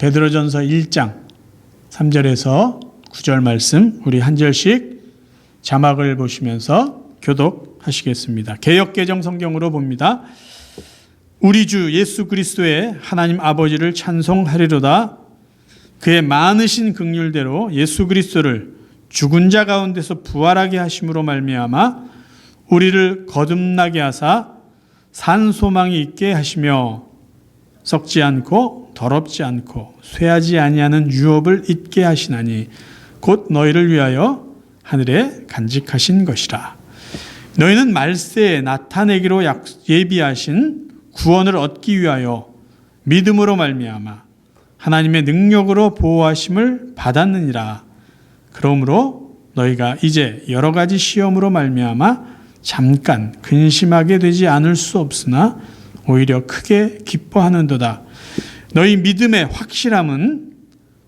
베드로전서 1장 3절에서 9절 말씀 우리 한 절씩 자막을 보시면서 교독하시겠습니다. 개역 개정 성경으로 봅니다. 우리 주 예수 그리스도의 하나님 아버지를 찬송하리로다. 그의 많으신 긍휼대로 예수 그리스도를 죽은 자 가운데서 부활하게 하심으로 말미암아 우리를 거듭나게 하사 산 소망이 있게 하시며 썩지 않고 더럽지 않고 쇠하지 아니하는 유업을 잊게 하시나니 곧 너희를 위하여 하늘에 간직하신 것이라. 너희는 말세에 나타내기로 약- 예비하신 구원을 얻기 위하여 믿음으로 말미암아 하나님의 능력으로 보호하심을 받았느니라. 그러므로 너희가 이제 여러 가지 시험으로 말미암아 잠깐 근심하게 되지 않을 수 없으나 오히려 크게 기뻐하는도다. 너희 믿음의 확실함은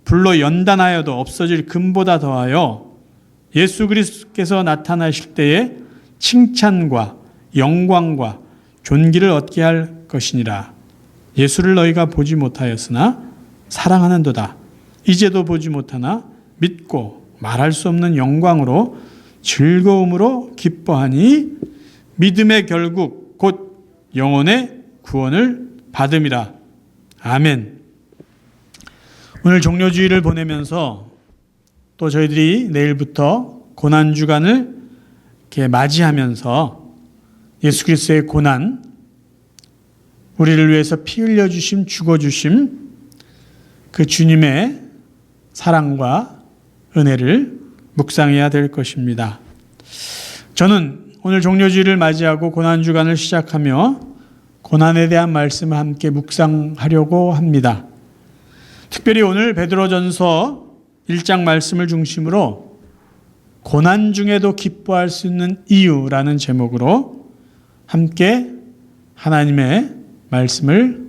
불로 연단하여도 없어질 금보다 더하여 예수 그리스도께서 나타나실 때에 칭찬과 영광과 존귀를 얻게 할 것이니라. 예수를 너희가 보지 못하였으나 사랑하는도다. 이제도 보지 못하나 믿고 말할 수 없는 영광으로 즐거움으로 기뻐하니 믿음의 결국 곧 영혼의 구원을 받음이라. 아멘. 오늘 종료주의를 보내면서 또 저희들이 내일부터 고난 주간을 이렇게 맞이하면서 예수 그리스도의 고난, 우리를 위해서 피 흘려 주심, 죽어 주심, 그 주님의 사랑과 은혜를 묵상해야 될 것입니다. 저는 오늘 종료주의를 맞이하고 고난 주간을 시작하며 고난에 대한 말씀을 함께 묵상하려고 합니다. 특별히 오늘 베드로전서 1장 말씀을 중심으로 고난 중에도 기뻐할 수 있는 이유라는 제목으로 함께 하나님의 말씀을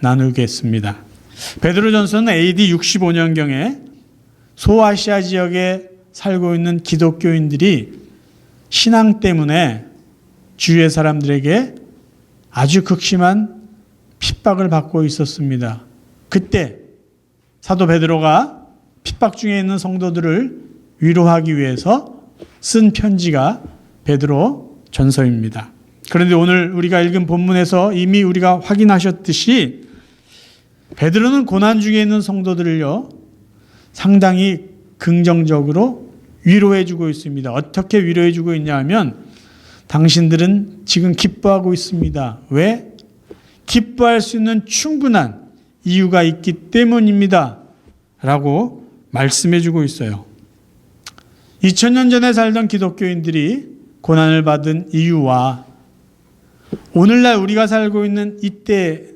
나누겠습니다. 베드로전서는 AD 65년경에 소아시아 지역에 살고 있는 기독교인들이 신앙 때문에 주위의 사람들에게 아주 극심한 핍박을 받고 있었습니다. 그때 사도 베드로가 핍박 중에 있는 성도들을 위로하기 위해서 쓴 편지가 베드로 전서입니다. 그런데 오늘 우리가 읽은 본문에서 이미 우리가 확인하셨듯이 베드로는 고난 중에 있는 성도들을요 상당히 긍정적으로 위로해 주고 있습니다. 어떻게 위로해 주고 있냐 하면 당신들은 지금 기뻐하고 있습니다. 왜? 기뻐할 수 있는 충분한 이유가 있기 때문입니다. 라고 말씀해 주고 있어요. 2000년 전에 살던 기독교인들이 고난을 받은 이유와 오늘날 우리가 살고 있는 이때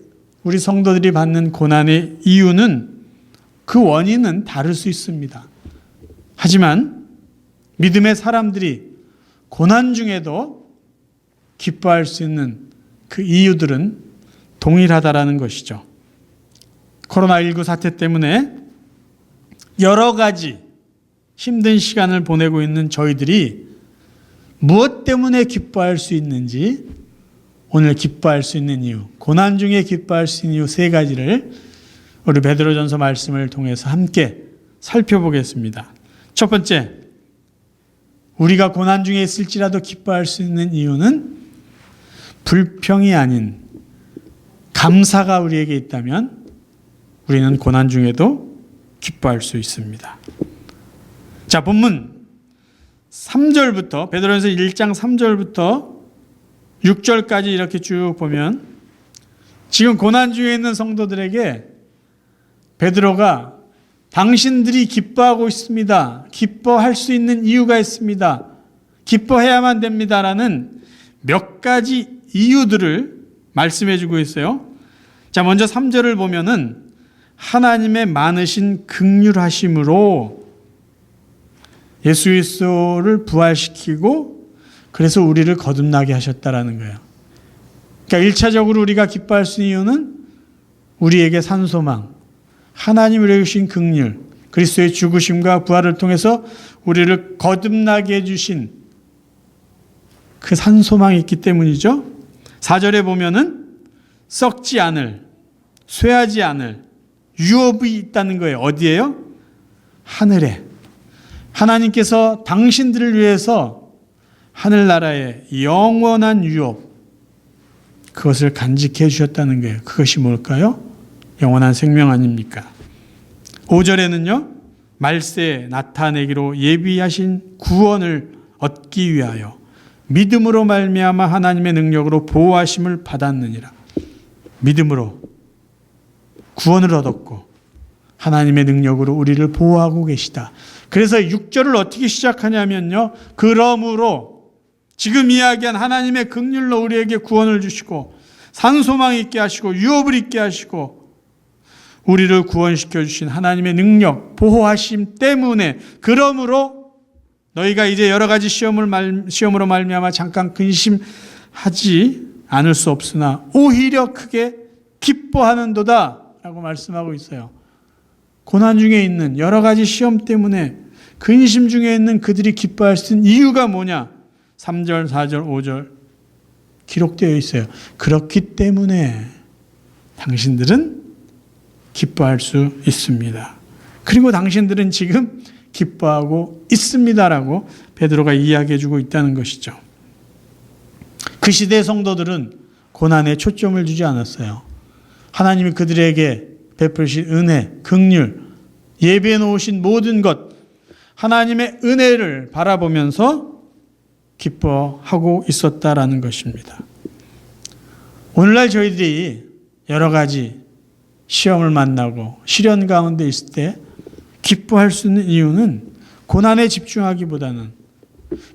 우리 성도들이 받는 고난의 이유는 그 원인은 다를 수 있습니다. 하지만 믿음의 사람들이 고난 중에도 기뻐할 수 있는 그 이유들은 동일하다라는 것이죠. 코로나19 사태 때문에 여러 가지 힘든 시간을 보내고 있는 저희들이 무엇 때문에 기뻐할 수 있는지 오늘 기뻐할 수 있는 이유, 고난 중에 기뻐할 수 있는 이유 세 가지를 우리 베드로전서 말씀을 통해서 함께 살펴보겠습니다. 첫 번째, 우리가 고난 중에 있을지라도 기뻐할 수 있는 이유는 불평이 아닌 감사가 우리에게 있다면 우리는 고난 중에도 기뻐할 수 있습니다. 자, 본문 3절부터 베드로전서 1장 3절부터 6절까지 이렇게 쭉 보면 지금 고난 중에 있는 성도들에게 베드로가 당신들이 기뻐하고 있습니다. 기뻐할 수 있는 이유가 있습니다. 기뻐해야만 됩니다라는 몇 가지 이유들을 말씀해 주고 있어요. 자, 먼저 3절을 보면은 하나님의 많으신 극률하심으로 예수 그리스도를 부활시키고 그래서 우리를 거듭나게 하셨다라는 거예요. 그러니까 1차적으로 우리가 기뻐할 수 있는 이유는 우리에게 산소망, 하나님을 주신 극률, 그리스도의 죽으심과 부활을 통해서 우리를 거듭나게 해주신 그 산소망이 있기 때문이죠. 4절에 보면은 썩지 않을, 쇠하지 않을, 유업이 있다는 거예요. 어디에요? 하늘에. 하나님께서 당신들을 위해서 하늘나라의 영원한 유업, 그것을 간직해 주셨다는 거예요. 그것이 뭘까요? 영원한 생명 아닙니까? 5절에는요, 말세에 나타내기로 예비하신 구원을 얻기 위하여 믿음으로 말미암아 하나님의 능력으로 보호하심을 받았느니라. 믿음으로 구원을 얻었고 하나님의 능력으로 우리를 보호하고 계시다. 그래서 6절을 어떻게 시작하냐면요. 그러므로 지금 이야기한 하나님의 긍휼로 우리에게 구원을 주시고 산소망 있게 하시고 유업을 있게 하시고 우리를 구원시켜 주신 하나님의 능력, 보호하심 때문에 그러므로 너희가 이제 여러 가지 시험을 말, 시험으로 말미암아 잠깐 근심하지 않을 수 없으나 오히려 크게 기뻐하는도다라고 말씀하고 있어요. 고난 중에 있는 여러 가지 시험 때문에 근심 중에 있는 그들이 기뻐할 수 있는 이유가 뭐냐? 3절, 4절, 5절 기록되어 있어요. 그렇기 때문에 당신들은 기뻐할 수 있습니다. 그리고 당신들은 지금 기뻐하고 있습니다라고 베드로가 이야기해 주고 있다는 것이죠. 그 시대 성도들은 고난에 초점을 주지 않았어요. 하나님이 그들에게 베푸신 은혜, 긍휼, 예비해 놓으신 모든 것 하나님의 은혜를 바라보면서 기뻐하고 있었다라는 것입니다. 오늘날 저희들이 여러 가지 시험을 만나고 시련 가운데 있을 때 기뻐할 수 있는 이유는 고난에 집중하기보다는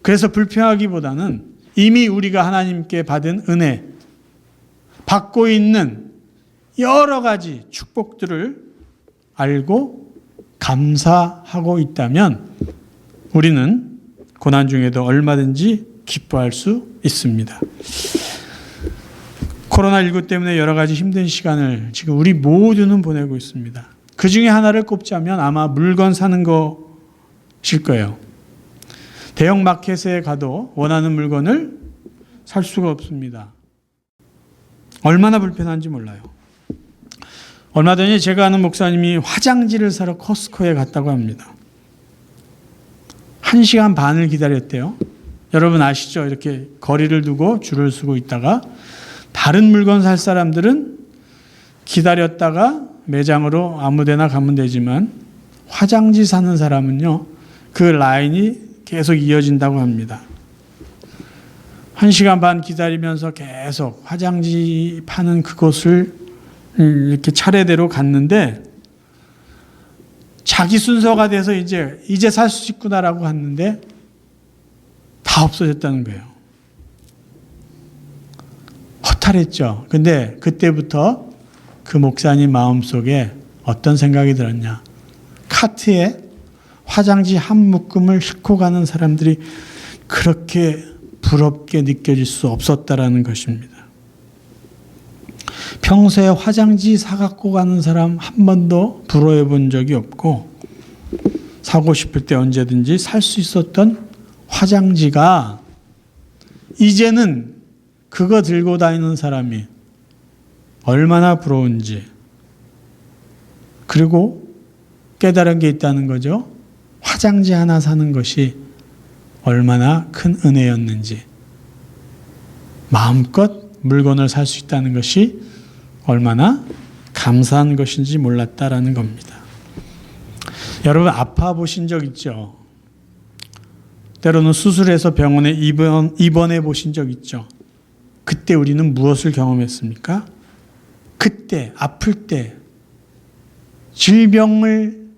그래서 불평하기보다는 이미 우리가 하나님께 받은 은혜 받고 있는 여러 가지 축복들을 알고 감사하고 있다면 우리는 고난 중에도 얼마든지 기뻐할 수 있습니다. 코로나19 때문에 여러 가지 힘든 시간을 지금 우리 모두는 보내고 있습니다. 그 중에 하나를 꼽자면 아마 물건 사는 것일 거예요. 대형 마켓에 가도 원하는 물건을 살 수가 없습니다. 얼마나 불편한지 몰라요. 얼마 전에 제가 아는 목사님이 화장지를 사러 코스코에 갔다고 합니다. 한 시간 반을 기다렸대요. 여러분 아시죠? 이렇게 거리를 두고 줄을 서고 있다가 다른 물건 살 사람들은 기다렸다가 매장으로 아무데나 가면 되지만 화장지 사는 사람은요 그 라인이 계속 이어진다고 합니다. 한 시간 반 기다리면서 계속 화장지 파는 그곳을 이렇게 차례대로 갔는데 자기 순서가 돼서 이제 이제 살 수 있구나라고 했는데 다 없어졌다는 거예요. 허탈했죠. 근데 그때부터 그 목사님 마음속에 어떤 생각이 들었냐. 카트에 화장지 한 묶음을 싣고 가는 사람들이 그렇게 부럽게 느껴질 수 없었다라는 것입니다. 평소에 화장지 사갖고 가는 사람 한 번도 부러워 본 적이 없고 사고 싶을 때 언제든지 살 수 있었던 화장지가 이제는 그거 들고 다니는 사람이 얼마나 부러운지 그리고 깨달은 게 있다는 거죠. 화장지 하나 사는 것이 얼마나 큰 은혜였는지 마음껏 물건을 살 수 있다는 것이 얼마나 감사한 것인지 몰랐다라는 겁니다. 여러분 아파 보신 적 있죠? 때로는 수술해서 병원에 입원, 입원해 보신 적 있죠? 그때 우리는 무엇을 경험했습니까? 그때 아플 때 질병을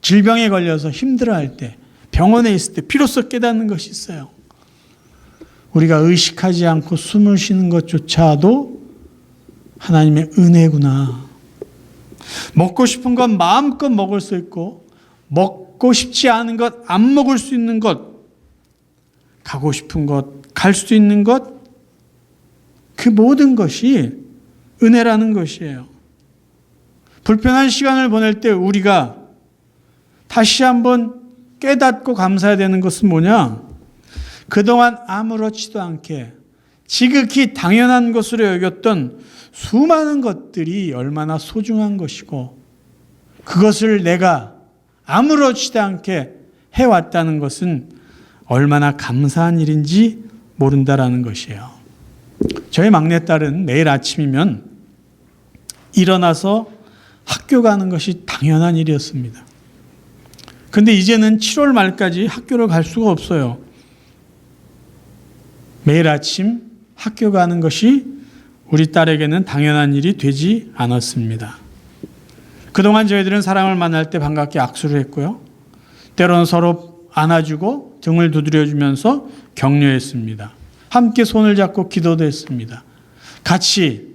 질병에 걸려서 힘들어할 때 병원에 있을 때 비로소 깨닫는 것이 있어요. 우리가 의식하지 않고 숨을 쉬는 것조차도 하나님의 은혜구나. 먹고 싶은 건 마음껏 먹을 수 있고 먹고 싶지 않은 것 안 먹을 수 있는 것 가고 싶은 것 갈 수 있는 것 그 모든 것이 은혜라는 것이에요. 불편한 시간을 보낼 때 우리가 다시 한번 깨닫고 감사해야 되는 것은 뭐냐? 그동안 아무렇지도 않게 지극히 당연한 것으로 여겼던 수많은 것들이 얼마나 소중한 것이고 그것을 내가 아무렇지도 않게 해왔다는 것은 얼마나 감사한 일인지 모른다라는 것이에요. 저희 막내딸은 매일 아침이면 일어나서 학교 가는 것이 당연한 일이었습니다. 근데 이제는 7월 말까지 학교를 갈 수가 없어요. 매일 아침 학교 가는 것이 우리 딸에게는 당연한 일이 되지 않았습니다. 그동안 저희들은 사람을 만날 때 반갑게 악수를 했고요. 때로는 서로 안아주고 등을 두드려주면서 격려했습니다. 함께 손을 잡고 기도도 했습니다. 같이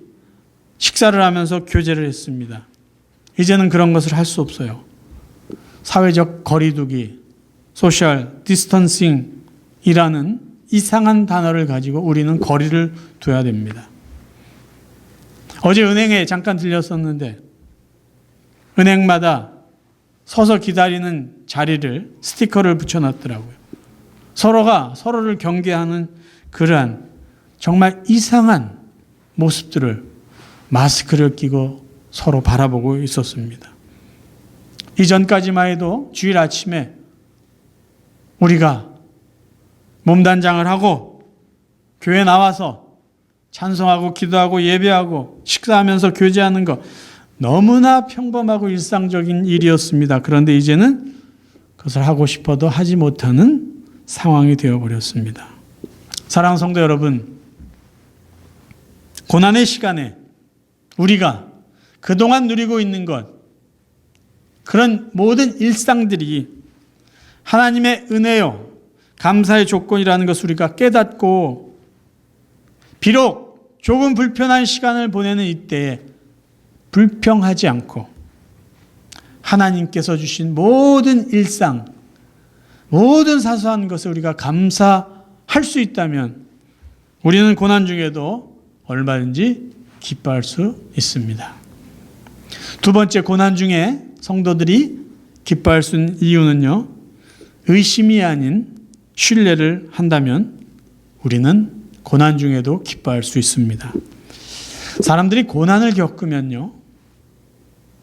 식사를 하면서 교제를 했습니다. 이제는 그런 것을 할 수 없어요. 사회적 거리두기, 소셜 디스턴싱이라는 이상한 단어를 가지고 우리는 거리를 둬야 됩니다. 어제 은행에 잠깐 들렸었는데 은행마다 서서 기다리는 자리를 스티커를 붙여놨더라고요. 서로가 서로를 경계하는 그러한 정말 이상한 모습들을 마스크를 끼고 서로 바라보고 있었습니다. 이전까지만 해도 주일 아침에 우리가 몸단장을 하고 교회 나와서 찬송하고 기도하고 예배하고 식사하면서 교제하는 것 너무나 평범하고 일상적인 일이었습니다. 그런데 이제는 그것을 하고 싶어도 하지 못하는 상황이 되어버렸습니다. 사랑하는 성도 여러분, 고난의 시간에 우리가 그동안 누리고 있는 것, 그런 모든 일상들이 하나님의 은혜요, 감사의 조건이라는 것을 우리가 깨닫고, 비록 조금 불편한 시간을 보내는 이때에 불평하지 않고, 하나님께서 주신 모든 일상, 모든 사소한 것을 우리가 감사할 수 있다면, 우리는 고난 중에도 얼마든지 기뻐할 수 있습니다. 두 번째 고난 중에 성도들이 기뻐할 수 있는 이유는요, 의심이 아닌 신뢰를 한다면 우리는 고난 중에도 기뻐할 수 있습니다. 사람들이 고난을 겪으면요,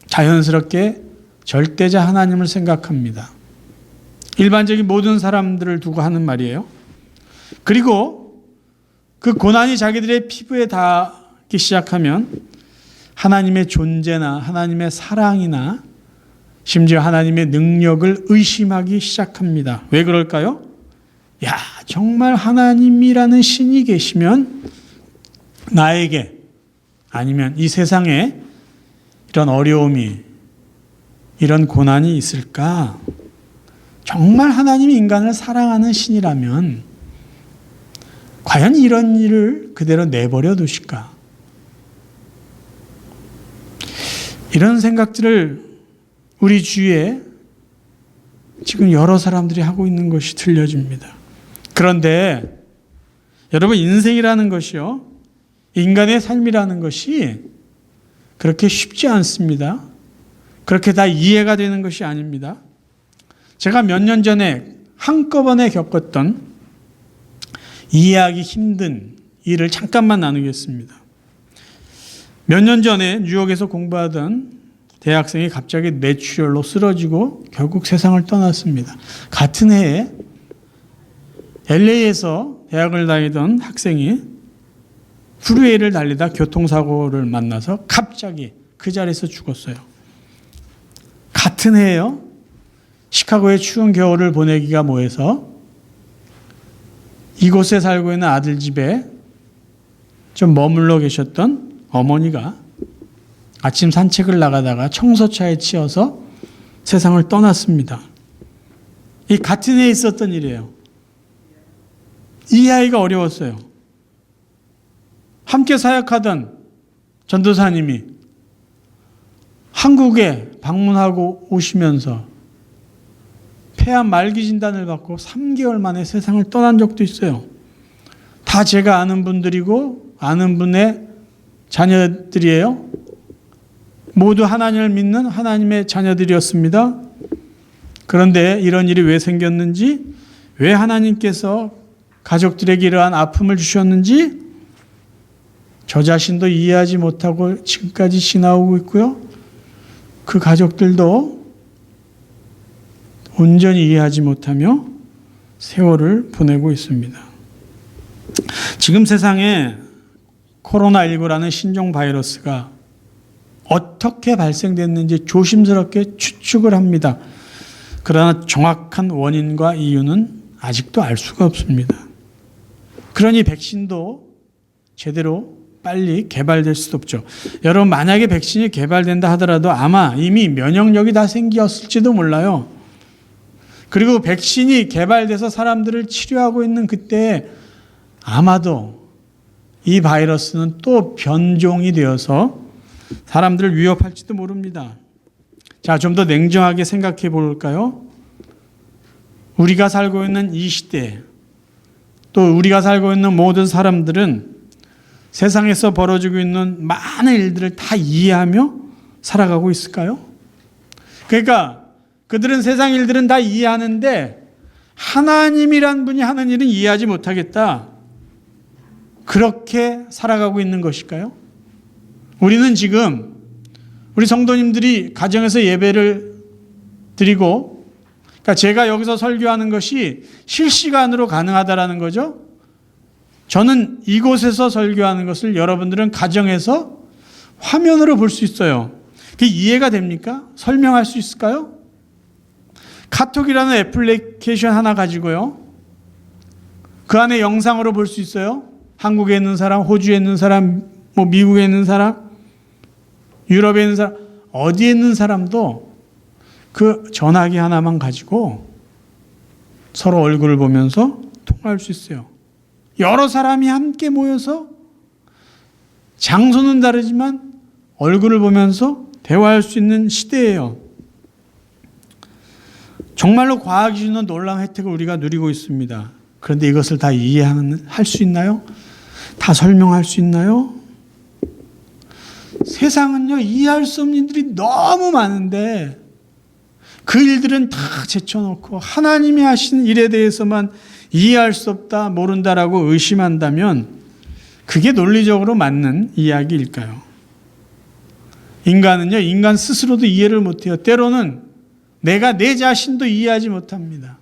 자연스럽게 절대자 하나님을 생각합니다. 일반적인 모든 사람들을 두고 하는 말이에요. 그리고 그 고난이 자기들의 피부에 닿기 시작하면 하나님의 존재나 하나님의 사랑이나 심지어 하나님의 능력을 의심하기 시작합니다. 왜 그럴까요? 야, 정말 하나님이라는 신이 계시면 나에게 아니면 이 세상에 이런 어려움이 이런 고난이 있을까? 정말 하나님이 인간을 사랑하는 신이라면 과연 이런 일을 그대로 내버려 두실까? 이런 생각들을 우리 주위에 지금 여러 사람들이 하고 있는 것이 들려집니다. 그런데 여러분 인생이라는 것이요. 인간의 삶이라는 것이 그렇게 쉽지 않습니다. 그렇게 다 이해가 되는 것이 아닙니다. 제가 몇 년 전에 한꺼번에 겪었던 이해하기 힘든 일을 잠깐만 나누겠습니다. 몇 년 전에 뉴욕에서 공부하던 대학생이 갑자기 뇌출혈로 쓰러지고 결국 세상을 떠났습니다. 같은 해에 LA에서 대학을 다니던 학생이 프리웨이를 달리다 교통사고를 만나서 갑자기 그 자리에서 죽었어요. 같은 해에요. 시카고의 추운 겨울을 보내기가 뭐해서 이곳에 살고 있는 아들 집에 좀 머물러 계셨던 어머니가 아침 산책을 나가다가 청소차에 치여서 세상을 떠났습니다. 이 같은 해에 있었던 일이에요. 이해하기가 어려웠어요. 함께 사역하던 전도사님이 한국에 방문하고 오시면서 폐암 말기 진단을 받고 3개월 만에 세상을 떠난 적도 있어요. 다 제가 아는 분들이고 아는 분의 자녀들이에요. 모두 하나님을 믿는 하나님의 자녀들이었습니다. 그런데 이런 일이 왜 생겼는지, 왜 하나님께서 가족들에게 이러한 아픔을 주셨는지 저 자신도 이해하지 못하고 지금까지 지나오고 있고요. 그 가족들도 온전히 이해하지 못하며 세월을 보내고 있습니다. 지금 세상에 코로나19라는 신종 바이러스가 어떻게 발생됐는지 조심스럽게 추측을 합니다. 그러나 정확한 원인과 이유는 아직도 알 수가 없습니다. 그러니 백신도 제대로 빨리 개발될 수도 없죠. 여러분, 만약에 백신이 개발된다 하더라도 아마 이미 면역력이 다 생겼을지도 몰라요. 그리고 백신이 개발돼서 사람들을 치료하고 있는 그때 아마도 이 바이러스는 또 변종이 되어서 사람들을 위협할지도 모릅니다. 자, 좀 더 냉정하게 생각해 볼까요? 우리가 살고 있는 이 시대, 또 우리가 살고 있는 모든 사람들은 세상에서 벌어지고 있는 많은 일들을 다 이해하며 살아가고 있을까요? 그러니까 그들은 세상 일들은 다 이해하는데 하나님이란 분이 하는 일은 이해하지 못하겠다. 그렇게 살아가고 있는 것일까요? 우리는 지금 우리 성도님들이 가정에서 예배를 드리고 그러니까 제가 여기서 설교하는 것이 실시간으로 가능하다라는 거죠. 저는 이곳에서 설교하는 것을 여러분들은 가정에서 화면으로 볼 수 있어요. 그게 이해가 됩니까? 설명할 수 있을까요? 카톡이라는 애플리케이션 하나 가지고요. 그 안에 영상으로 볼 수 있어요. 한국에 있는 사람, 호주에 있는 사람, 뭐 미국에 있는 사람, 유럽에 있는 사람, 어디에 있는 사람도 그 전화기 하나만 가지고 서로 얼굴을 보면서 통화할 수 있어요. 여러 사람이 함께 모여서 장소는 다르지만 얼굴을 보면서 대화할 수 있는 시대예요. 정말로 과학이 주는 놀라운 혜택을 우리가 누리고 있습니다. 그런데 이것을 다 이해하는 할 수 있나요? 다 설명할 수 있나요? 세상은요 이해할 수 없는 일들이 너무 많은데 그 일들은 다 제쳐놓고 하나님이 하신 일에 대해서만 이해할 수 없다, 모른다라고 의심한다면 그게 논리적으로 맞는 이야기일까요? 인간은요, 인간 스스로도 이해를 못해요. 때로는 내가 내 자신도 이해하지 못합니다.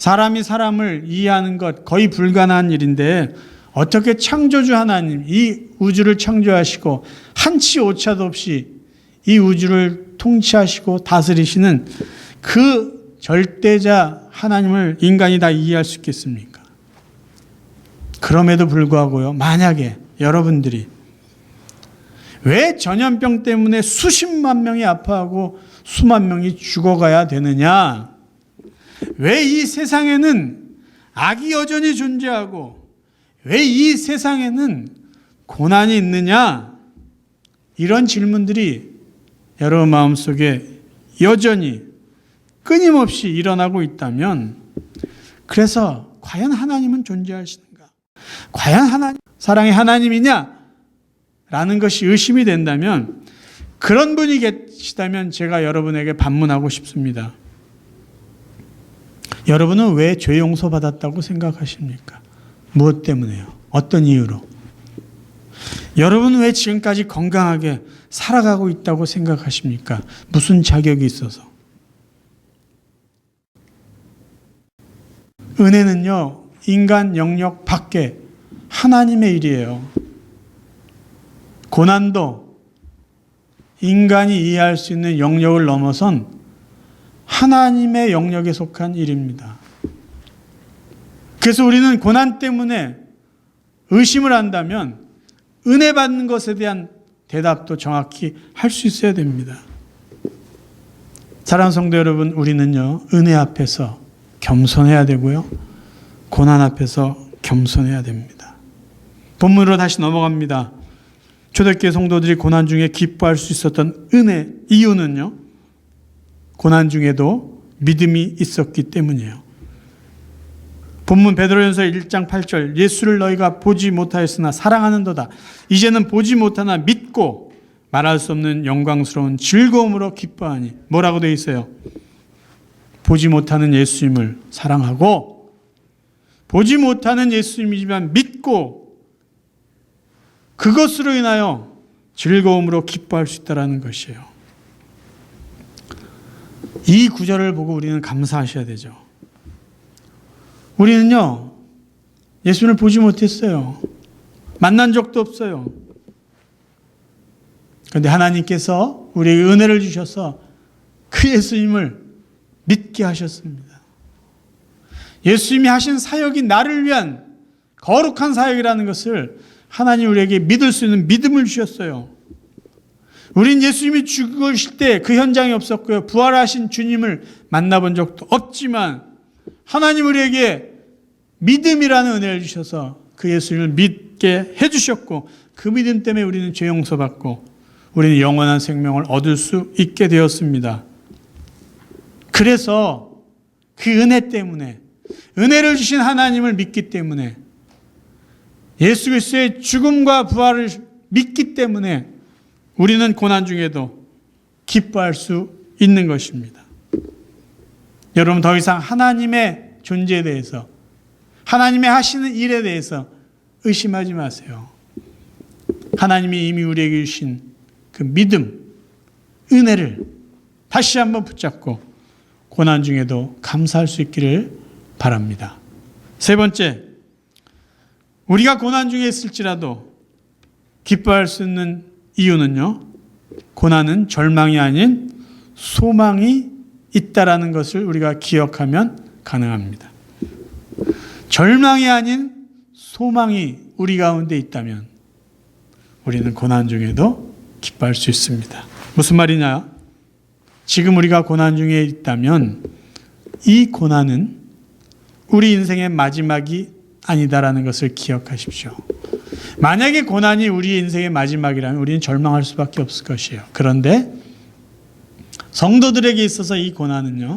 사람이 사람을 이해하는 것 거의 불가능한 일인데 어떻게 창조주 하나님, 이 우주를 창조하시고 한치 오차도 없이 이 우주를 통치하시고 다스리시는 그 절대자 하나님을 인간이 다 이해할 수 있겠습니까? 그럼에도 불구하고요, 만약에 여러분들이 왜 전염병 때문에 수십만 명이 아파하고 수만 명이 죽어가야 되느냐? 왜 이 세상에는 악이 여전히 존재하고 왜 이 세상에는 고난이 있느냐? 이런 질문들이 여러분 마음속에 여전히 끊임없이 일어나고 있다면 그래서 과연 하나님은 존재하시는가? 과연 하나님 사랑의 하나님이냐? 라는 것이 의심이 된다면 그런 분이 계시다면 제가 여러분에게 반문하고 싶습니다. 여러분은 왜 죄 용서 받았다고 생각하십니까? 무엇 때문에요? 어떤 이유로? 여러분은 왜 지금까지 건강하게 살아가고 있다고 생각하십니까? 무슨 자격이 있어서? 은혜는요, 인간 영역 밖에 하나님의 일이에요. 고난도 인간이 이해할 수 있는 영역을 넘어선 하나님의 영역에 속한 일입니다. 그래서 우리는 고난 때문에 의심을 한다면 은혜 받는 것에 대한 대답도 정확히 할 수 있어야 됩니다. 사랑하는 성도 여러분, 우리는요, 은혜 앞에서 겸손해야 되고요, 고난 앞에서 겸손해야 됩니다. 본문으로 다시 넘어갑니다. 초대교회 성도들이 고난 중에 기뻐할 수 있었던 은혜, 이유는요, 고난 중에도 믿음이 있었기 때문이에요. 본문 베드로전서 1장 8절 예수를 너희가 보지 못하였으나 사랑하는도다. 이제는 보지 못하나 믿고 말할 수 없는 영광스러운 즐거움으로 기뻐하니 뭐라고 되어 있어요? 보지 못하는 예수님을 사랑하고 보지 못하는 예수님이지만 믿고 그것으로 인하여 즐거움으로 기뻐할 수 있다라는 것이에요. 이 구절을 보고 우리는 감사하셔야 되죠. 우리는요, 예수님을 보지 못했어요. 만난 적도 없어요. 그런데 하나님께서 우리에게 은혜를 주셔서 그 예수님을 믿게 하셨습니다. 예수님이 하신 사역이 나를 위한 거룩한 사역이라는 것을 하나님 우리에게 믿을 수 있는 믿음을 주셨어요. 우린 예수님이 죽으실 때 그 현장이 없었고요. 부활하신 주님을 만나본 적도 없지만 하나님 우리에게 믿음이라는 은혜를 주셔서 그 예수님을 믿게 해주셨고 그 믿음 때문에 우리는 죄 용서받고 우리는 영원한 생명을 얻을 수 있게 되었습니다. 그래서 그 은혜 때문에 은혜를 주신 하나님을 믿기 때문에 예수 그리스도의 죽음과 부활을 믿기 때문에 우리는 고난 중에도 기뻐할 수 있는 것입니다. 여러분 더 이상 하나님의 존재에 대해서 하나님의 하시는 일에 대해서 의심하지 마세요. 하나님이 이미 우리에게 주신 그 믿음, 은혜를 다시 한번 붙잡고 고난 중에도 감사할 수 있기를 바랍니다. 세 번째, 우리가 고난 중에 있을지라도 기뻐할 수 있는 이유는요, 고난은 절망이 아닌 소망이 있다라는 것을 우리가 기억하면 가능합니다. 절망이 아닌 소망이 우리 가운데 있다면 우리는 고난 중에도 기뻐할 수 있습니다. 무슨 말이냐? 지금 우리가 고난 중에 있다면 이 고난은 우리 인생의 마지막이 아니다라는 것을 기억하십시오. 만약에 고난이 우리 인생의 마지막이라면 우리는 절망할 수밖에 없을 것이에요. 그런데 성도들에게 있어서 이 고난은요,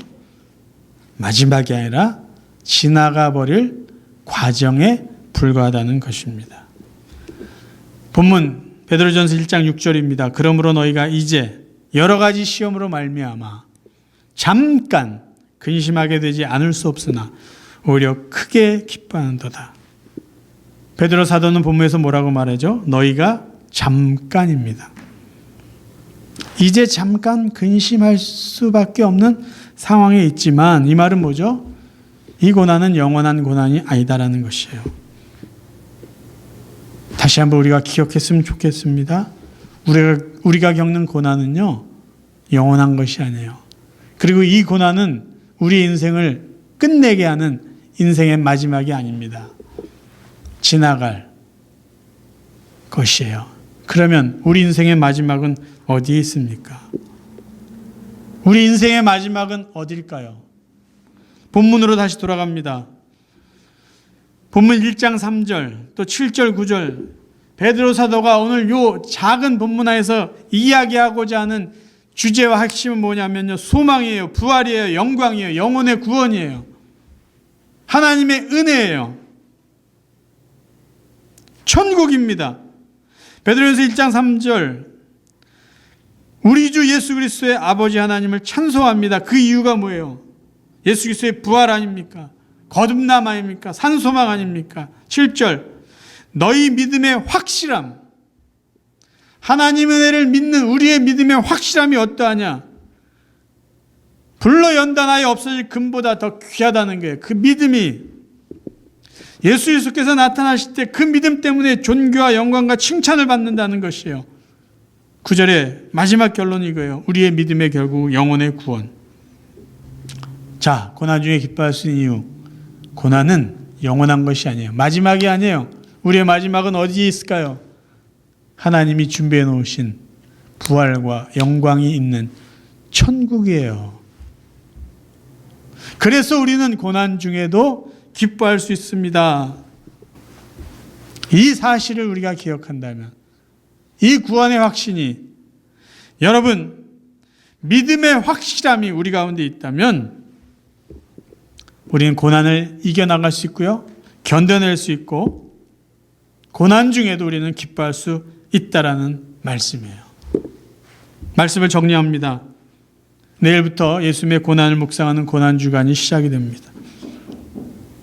마지막이 아니라 지나가 버릴 과정에 불과하다는 것입니다. 본문 베드로전서 1장 6절입니다. 그러므로 너희가 이제 여러 가지 시험으로 말미암아 잠깐 근심하게 되지 않을 수 없으나 오히려 크게 기뻐하는도다. 베드로 사도는 본문에서 뭐라고 말하죠? 너희가 잠깐입니다. 이제 잠깐 근심할 수밖에 없는 상황에 있지만 이 말은 뭐죠? 이 고난은 영원한 고난이 아니다라는 것이에요. 다시 한번 우리가 기억했으면 좋겠습니다. 우리가, 우리가 겪는 고난은요, 영원한 것이 아니에요. 그리고 이 고난은 우리 인생을 끝내게 하는 인생의 마지막이 아닙니다. 지나갈 것이에요. 그러면 우리 인생의 마지막은 어디에 있습니까? 우리 인생의 마지막은 어딜까요? 본문으로 다시 돌아갑니다. 본문 1장 3절, 또 7절, 9절. 베드로 사도가 오늘 요 작은 본문 안에서 이야기하고자 하는 주제와 핵심은 뭐냐면요. 소망이에요. 부활이에요. 영광이에요. 영혼의 구원이에요. 하나님의 은혜예요. 천국입니다. 베드로전서 1장 3절 우리 주 예수 그리스도의 아버지 하나님을 찬송합니다. 그 이유가 뭐예요? 예수 그리스도의 부활 아닙니까? 거듭남 아닙니까? 산소망 아닙니까? 7절 너희 믿음의 확실함 하나님 은혜를 믿는 우리의 믿음의 확실함이 어떠하냐? 불러 연단하여 없어질 금보다 더 귀하다는 거예요. 그 믿음이 예수 예수께서 나타나실 때 그 믿음 때문에 존귀와 영광과 칭찬을 받는다는 것이에요. 9절의 마지막 결론이 이거예요. 우리의 믿음의 결국 영혼의 구원. 자, 고난 중에 기뻐할 수 있는 이유. 고난은 영원한 것이 아니에요. 마지막이 아니에요. 우리의 마지막은 어디에 있을까요? 하나님이 준비해 놓으신 부활과 영광이 있는 천국이에요. 그래서 우리는 고난 중에도 기뻐할 수 있습니다. 이 사실을 우리가 기억한다면, 이 구원의 확신이 여러분 믿음의 확실함이 우리 가운데 있다면 우리는 고난을 이겨나갈 수 있고요. 견뎌낼 수 있고 고난 중에도 우리는 기뻐할 수 있다라는 말씀이에요. 말씀을 정리합니다. 내일부터 예수님의 고난을 묵상하는 고난 주간이 시작이 됩니다.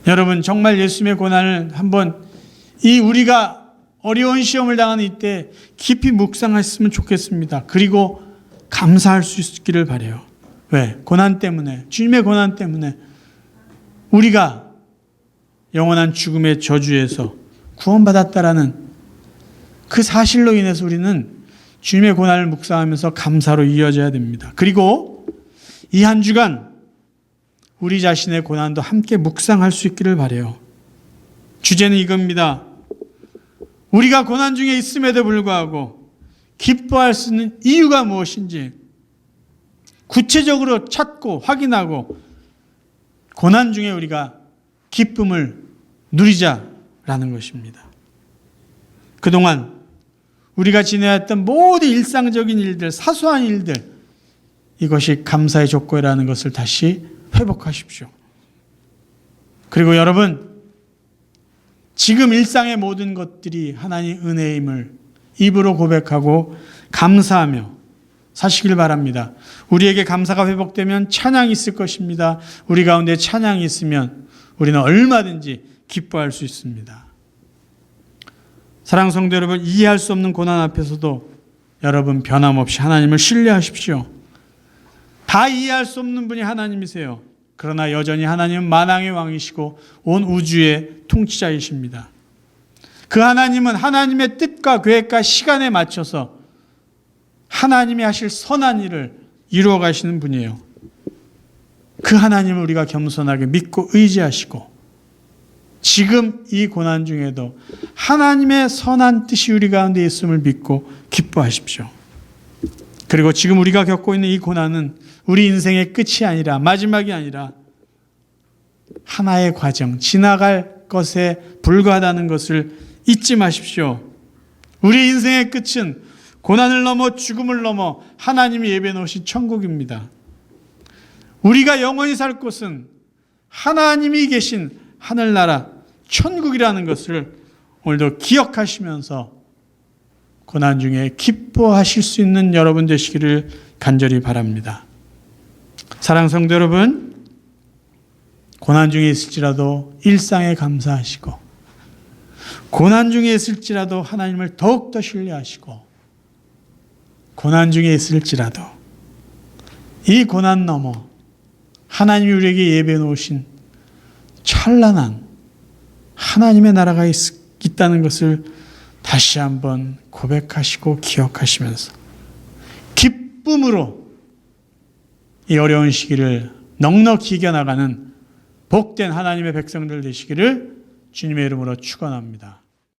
여러분 정말 예수님의 고난을 한번 이 우리가 어려운 시험을 당하는 이때 깊이 묵상했으면 좋겠습니다. 그리고 감사할 수 있기를 바래요. 왜? 고난 때문에, 주님의 고난 때문에 우리가 영원한 죽음의 저주에서 구원받았다라는 그 사실로 인해서 우리는 주님의 고난을 묵상하면서 감사로 이어져야 됩니다. 그리고 이 한 주간 우리 자신의 고난도 함께 묵상할 수 있기를 바래요. 주제는 이겁니다. 우리가 고난 중에 있음에도 불구하고 기뻐할 수 있는 이유가 무엇인지 구체적으로 찾고 확인하고 고난 중에 우리가 기쁨을 누리자라는 것입니다. 그동안 우리가 지내왔던 모든 일상적인 일들, 사소한 일들, 이것이 감사의 조건이라는 것을 다시 회복하십시오. 그리고 여러분, 지금 일상의 모든 것들이 하나님 은혜임을 입으로 고백하고 감사하며 사시길 바랍니다. 우리에게 감사가 회복되면 찬양이 있을 것입니다. 우리 가운데 찬양이 있으면 우리는 얼마든지 기뻐할 수 있습니다. 사랑 성도 여러분, 이해할 수 없는 고난 앞에서도 여러분 변함없이 하나님을 신뢰하십시오. 다 이해할 수 없는 분이 하나님이세요. 그러나 여전히 하나님은 만왕의 왕이시고 온 우주의 통치자이십니다. 그 하나님은 하나님의 뜻과 계획과 시간에 맞춰서 하나님이 하실 선한 일을 이루어 가시는 분이에요. 그 하나님을 우리가 겸손하게 믿고 의지하시고 지금 이 고난 중에도 하나님의 선한 뜻이 우리 가운데 있음을 믿고 기뻐하십시오. 그리고 지금 우리가 겪고 있는 이 고난은 우리 인생의 끝이 아니라 마지막이 아니라 하나의 과정, 지나갈 것에 불과하다는 것을 잊지 마십시오. 우리 인생의 끝은 고난을 넘어 죽음을 넘어 하나님이 예배 놓으신 천국입니다. 우리가 영원히 살 곳은 하나님이 계신 하늘나라 천국이라는 것을 오늘도 기억하시면서 고난 중에 기뻐하실 수 있는 여러분 되시기를 간절히 바랍니다. 사랑 성도 여러분, 고난 중에 있을지라도 일상에 감사하시고, 고난 중에 있을지라도 하나님을 더욱더 신뢰하시고, 고난 중에 있을지라도 이 고난 넘어 하나님이 우리에게 예배 놓으신 찬란한 하나님의 나라가 있, 있다는 것을 다시 한번 고백하시고 기억하시면서 기쁨으로 이 어려운 시기를 넉넉히 이겨나가는 복된 하나님의 백성들 되시기를 주님의 이름으로 축원합니다.